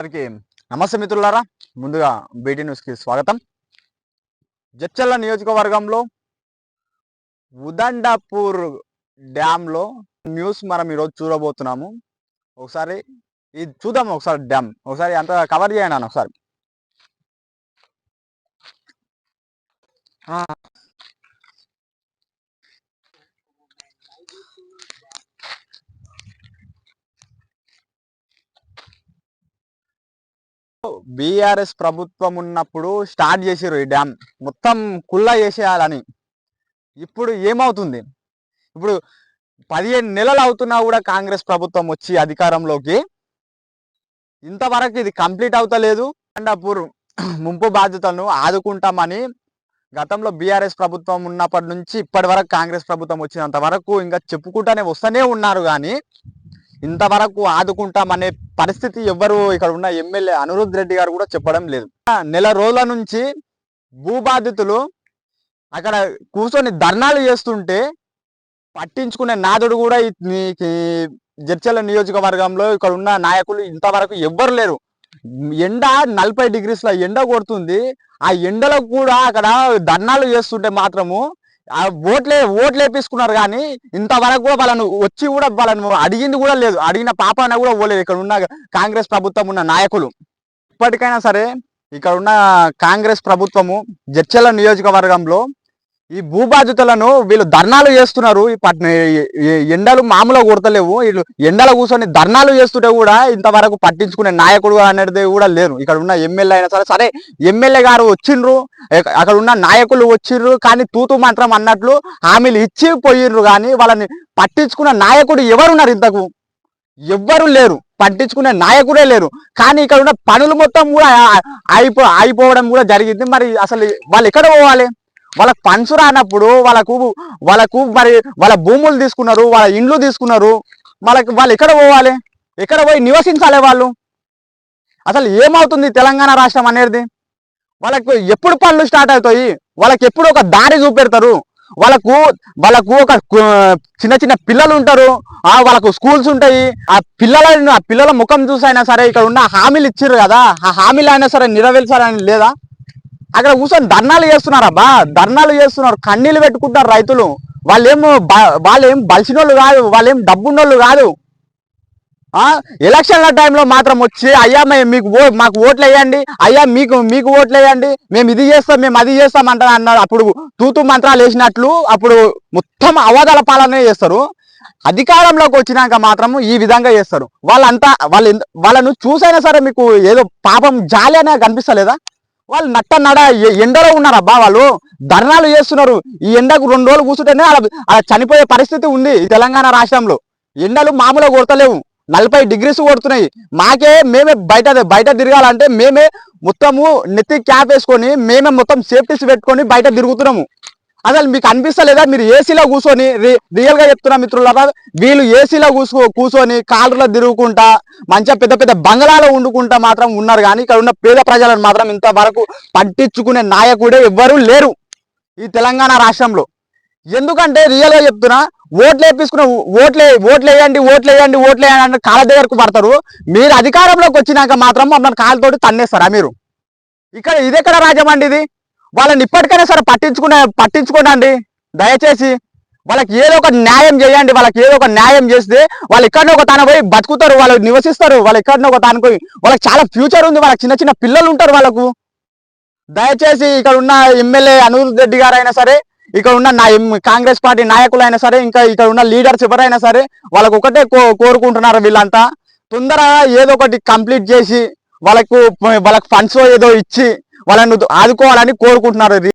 అందరికీ నమస్తే మిత్రులారా. ముందుగా బీటీ న్యూస్కి స్వాగతం. జడ్చల్ల నియోజకవర్గంలో ఉదండాపూర్ డ్యామ్లో న్యూస్ మనం ఈరోజు చూడబోతున్నాము. ఒకసారి ఇది చూద్దాం ఒకసారి డ్యామ్. ఒకసారి అంత కవర్ చేయండి అన్న ఒకసారి. బీఆర్ఎస్ ప్రభుత్వం ఉన్నప్పుడు స్టార్ట్ చేసిర్రు ఈ డ్యామ్. మొత్తం కుల్లా చేసేయాలని. ఇప్పుడు ఏమవుతుంది? ఇప్పుడు పదిహేను నెలలు అవుతున్నా కూడా కాంగ్రెస్ ప్రభుత్వం వచ్చి అధికారంలోకి ఇంతవరకు ఇది కంప్లీట్ అవుతలేదు. అండాపూర్ ముంపు బాధ్యతలను ఆదుకుంటామని గతంలో బీఆర్ఎస్ ప్రభుత్వం ఉన్నప్పటి నుంచి ఇప్పటి వరకు కాంగ్రెస్ ప్రభుత్వం వచ్చినంత వరకు ఇంకా చెప్పుకుంటానే వస్తూనే ఉన్నారు కానీ ఇంతవరకు ఆదుకుంటామనే పరిస్థితి ఎవ్వరు ఇక్కడ ఉన్న ఎమ్మెల్యే అనిరుద్ రెడ్డి గారు కూడా చెప్పడం లేదు. నెల రోజుల నుంచి భూబాధితులు అక్కడ కూర్చొని ధర్నాలు చేస్తుంటే పట్టించుకునే నాదుడు కూడా జడ్చల నియోజకవర్గంలో ఇక్కడ ఉన్న నాయకులు ఇంతవరకు ఎవ్వరు లేరు. ఎండ నలభై డిగ్రీస్ల ఎండ కొడుతుంది. ఆ ఎండలకు కూడా అక్కడ ధర్నాలు చేస్తుంటే మాత్రము ఆ ఓట్లే ఓట్లు వేపించుకున్నారు కానీ ఇంతవరకు కూడా వాళ్ళను వచ్చి కూడా వాళ్ళను అడిగింది కూడా లేదు. అడిగిన పాపన కూడా పోలేదు. ఇక్కడ ఉన్న కాంగ్రెస్ ప్రభుత్వం ఉన్న నాయకులు. ఇప్పటికైనా సరే ఇక్కడ ఉన్న కాంగ్రెస్ ప్రభుత్వము జడ్చల నియోజకవర్గంలో ఈ భూబాధితులను వీళ్ళు ధర్నాలు చేస్తున్నారు. ఎండలు మామూలుగా కొడతలేవు. వీళ్ళు ఎండలో కూర్చొని ధర్నాలు చేస్తుంటే కూడా ఇంతవరకు పట్టించుకునే నాయకుడు అనేది కూడా లేరు. ఇక్కడ ఉన్న ఎమ్మెల్యే అయినా సరే సరే ఎమ్మెల్యే గారు వచ్చిండ్రు. అక్కడ ఉన్న నాయకులు వచ్చిండ్రు కానీ తూతు మంత్రం అన్నట్లు హామీలు ఇచ్చి పోయిండ్రు కానీ వాళ్ళని పట్టించుకున్న నాయకుడు ఎవరున్నారు ఇంతకు? ఎవ్వరు లేరు. పట్టించుకునే నాయకుడే లేరు. కానీ ఇక్కడ ఉన్న పనులు మొత్తం కూడా అయిపో అయిపోవడం కూడా జరిగింది. మరి అసలు వాళ్ళు ఎక్కడ పోవాలి? వాళ్ళకి పంచు రానప్పుడు వాళ్ళకు వాళ్ళకు మరి వాళ్ళ భూములు తీసుకున్నారు వాళ్ళ ఇండ్లు తీసుకున్నారు. వాళ్ళకి వాళ్ళు ఎక్కడ పోవాలి? ఎక్కడ పోయి నివసించాలి వాళ్ళు? అసలు ఏమవుతుంది తెలంగాణ రాష్ట్రం అనేది? వాళ్ళకు ఎప్పుడు పనులు స్టార్ట్ అవుతాయి? వాళ్ళకి ఎప్పుడు ఒక దారి చూపెడతారు? వాళ్ళకు వాళ్ళకు ఒక చిన్న చిన్న పిల్లలు ఉంటారు. ఆ వాళ్ళకు స్కూల్స్ ఉంటాయి. ఆ పిల్లలను ఆ పిల్లల ముఖం చూసైనా సరే ఇక్కడ ఉన్న హామీలు ఇచ్చిర్రు కదా? ఆ హామీలు అయినా సరే నెరవేర్చాలని లేదా? అక్కడ కూర్చొని ధర్నాలు చేస్తున్నారబ్బా. ధర్నాలు చేస్తున్నారు. కన్నీళ్ళు పెట్టుకుంటారు రైతులు. వాళ్ళేమో వాళ్ళేం బలిసినోళ్ళు కాదు వాళ్ళేం డబ్బున్నోళ్ళు కాదు. ఎలక్షన్ల టైంలో మాత్రం వచ్చి అయ్యా మేము మీకు ఓ మాకు ఓట్లు వేయండి. అయ్యా మీకు మీకు ఓట్లు వేయండి. మేము ఇది చేస్తాం మేము అది చేస్తాం అంట అన్నారు అప్పుడు తూతు మంత్రాలు వేసినట్లు అప్పుడు మొత్తం అవగాల పాలనే చేస్తారు. అధికారంలోకి వచ్చినాక మాత్రం ఈ విధంగా చేస్తారు. వాళ్ళంతా వాళ్ళు వాళ్ళను చూసైనా సరే మీకు ఏదో పాపం జాలి అనే కనిపిస్తలేదా? వాళ్ళు నట్ట నడ ఎండలో ఉన్నారబ్బా వాళ్ళు? ధర్నాలు చేస్తున్నారు. ఈ ఎండకు రెండు రోజులు కూర్చుంటేనే అలా చనిపోయే పరిస్థితి ఉంది ఈ తెలంగాణ రాష్ట్రంలో. ఎండలు మామూలుగా కొడతలేవు. నలభై డిగ్రీస్ కొడుతున్నాయి. మాకే మేమే బయట బయట తిరగాలంటే మేమే మొత్తము నెత్తి క్యాప్ వేసుకొని మేమే మొత్తం సేఫ్టీస్ పెట్టుకొని బయట తిరుగుతున్నాము. అసలు మీకు అనిపిస్తలేదా? మీరు ఏసీలో కూర్చొని రియల్గా చెప్తున్నా మిత్రులారా వీళ్ళు ఏసీలో కూర్చో కూర్చొని కాళ్ళలో తిరుగుకుంటా మంచిగా పెద్ద పెద్ద బంగళాలో వండుకుంటా మాత్రం ఉన్నారు. కానీ ఇక్కడ ఉన్న పేద ప్రజలను మాత్రం ఇంతవరకు పట్టించుకునే నాయకుడే ఎవ్వరూ లేరు ఈ తెలంగాణ రాష్ట్రంలో. ఎందుకంటే రియల్గా చెప్తున్నా ఓట్లు వేపించుకున్న ఓట్లే ఓట్లు వేయండి ఓట్లు వేయండి ఓట్లు వేయండి కాళ్ళ దగ్గరకు పడతారు. మీరు అధికారంలోకి వచ్చినాక మాత్రం మమ్మల్ని కాళ్ళతోటి తన్నేస్తారా మీరు? ఇక్కడ ఇది ఎక్కడ రాజ్యం అండి ఇది? వాళ్ళని ఇప్పటికైనా సరే పట్టించుకునే పట్టించుకోనండి దయచేసి వాళ్ళకి ఏదో ఒక న్యాయం చేయండి వాళ్ళకి ఏదో ఒక న్యాయం చేస్తే వాళ్ళు ఎక్కడో ఒక తాను పోయి బతుకుతారు వాళ్ళు నివసిస్తారు వాళ్ళు ఎక్కడో ఒక తాను పోయి వాళ్ళకి చాలా ఫ్యూచర్ ఉంది వాళ్ళకి చిన్న చిన్న పిల్లలు ఉంటారు వాళ్ళకు. దయచేసి ఇక్కడ ఉన్న ఎమ్మెల్యే అనిరుద్ రెడ్డి గారు అయినా సరే ఇక్కడ ఉన్న నా ఎం- కాంగ్రెస్ పార్టీ నాయకులు అయినా సరే ఇంకా ఇక్కడ ఉన్న లీడర్స్ ఎవరైనా సరే వాళ్ళకు ఒకటే కో- కోరుకుంటున్నారు వీళ్ళంతా. తొందరగా ఏదో ఒకటి కంప్లీట్ చేసి వాళ్ళకు వాళ్ళకి ఫండ్స్ ఏదో ఇచ్చి వాళ్ళని ఆదుకోవాలని కోరుకుంటున్నారు.